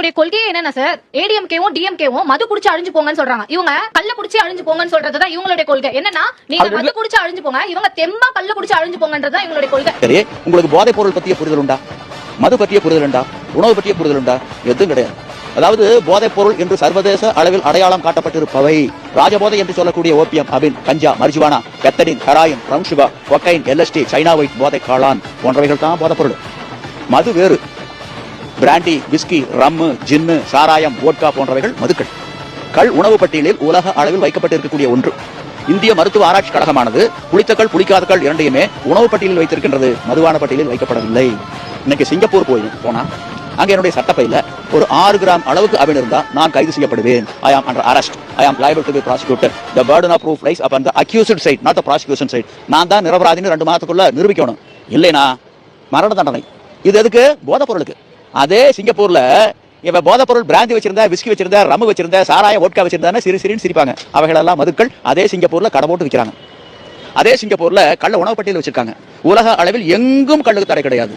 இவங்களுடைய கொள்கையே என்னன்னா சார்? ஏடிஎம்கேவும் டிஎம்கேவும் மது குடிச்சு அழிஞ்சு போங்கன்னு சொல்றாங்க. இவங்க கள்ள குடிச்சு அழிஞ்சு போங்கன்னு சொல்றதுதான் இவங்களுடைய கொள்கை. என்னன்னா நீங்க மது குடிச்சு அழிஞ்சு போங்க இவங்க தெம்மா கள்ள குடிச்சு அழிஞ்சு போங்கன்றதுதான் இவங்களுடைய கொள்கை. சரி உங்களுக்கு போதைப் பொருள் பத்திய புரிதல் உண்டா? மது பற்றிய புரிதல் உண்டா? உணவு பற்றிய புரிதல் உண்டா? எதுவும் கிடையாது. அதாவது போதைப் பொருள் என்று சர்வதேச அளவில் அடையாளம் காட்டப்பட்டிருப்பவை. ராஜபோதை என்று சொல்லக்கூடிய ஓபியம் அபின் கஞ்சா marijuana pethidine heroin brown sugar cocaine LSD China white போதை காளான் போன்றவைகள் தான் போதைப் பொருள். மது வேறு. பிராண்டி விஸ்கி ரம்மு ஜின்னு சாராயம் ஓட்கா போன்றவைகள் மதுக்கள். கள் உணவு பட்டியலில் உலக அளவில் வைக்கப்பட்டிருக்கக்கூடிய ஒன்று. இந்திய மருத்துவ ஆராய்ச்சி கழகமானது புளித்தக்கள் புளிக்காதக்கள் இரண்டையுமே உணவு பட்டியலில் வைத்திருக்கின்றது. மதுவான பட்டியலில் வைக்கப்படவில்லை. இன்னைக்கு சிங்கப்பூர் போய் போனா அங்க என்னுடைய சட்டப்பையில ஒரு ஆறு கிராம் அளவுக்கு அபின் நான் கைது செய்யப்படுவேன். ஐ ஆம் under arrest I am liable to be prosecutor the burden of proof lies upon the accused side not the prosecution side நான் தான் நிரபராதின்னு ரெண்டு மாதத்துக்குள்ள நிரூபிக்கணும். இல்லைனா மரண தண்டனை. இது எதுக்கு? போதைப் பொருளுக்கு. அதே சிங்கப்பூர்ல இவன் போதைப் பொருள் பிராந்தி வச்சிருந்தா விஸ்கி வச்சிருந்தா ரம்மு வச்சிருந்தா சாராய ஓட்கா வச்சிருந்தான்னு சிறு சிறுன்னு சிரிப்பாங்க. அவைகளெல்லாம் மதுக்கள் அதே சிங்கப்பூர்ல கடை போட்டு விற்கிறாங்க அதே சிங்கப்பூர்ல கள்ள உணவு பட்டியல் வச்சிருக்காங்க. உலக அளவில் எங்கும் கள்ளுக்கு தடை கிடையாது.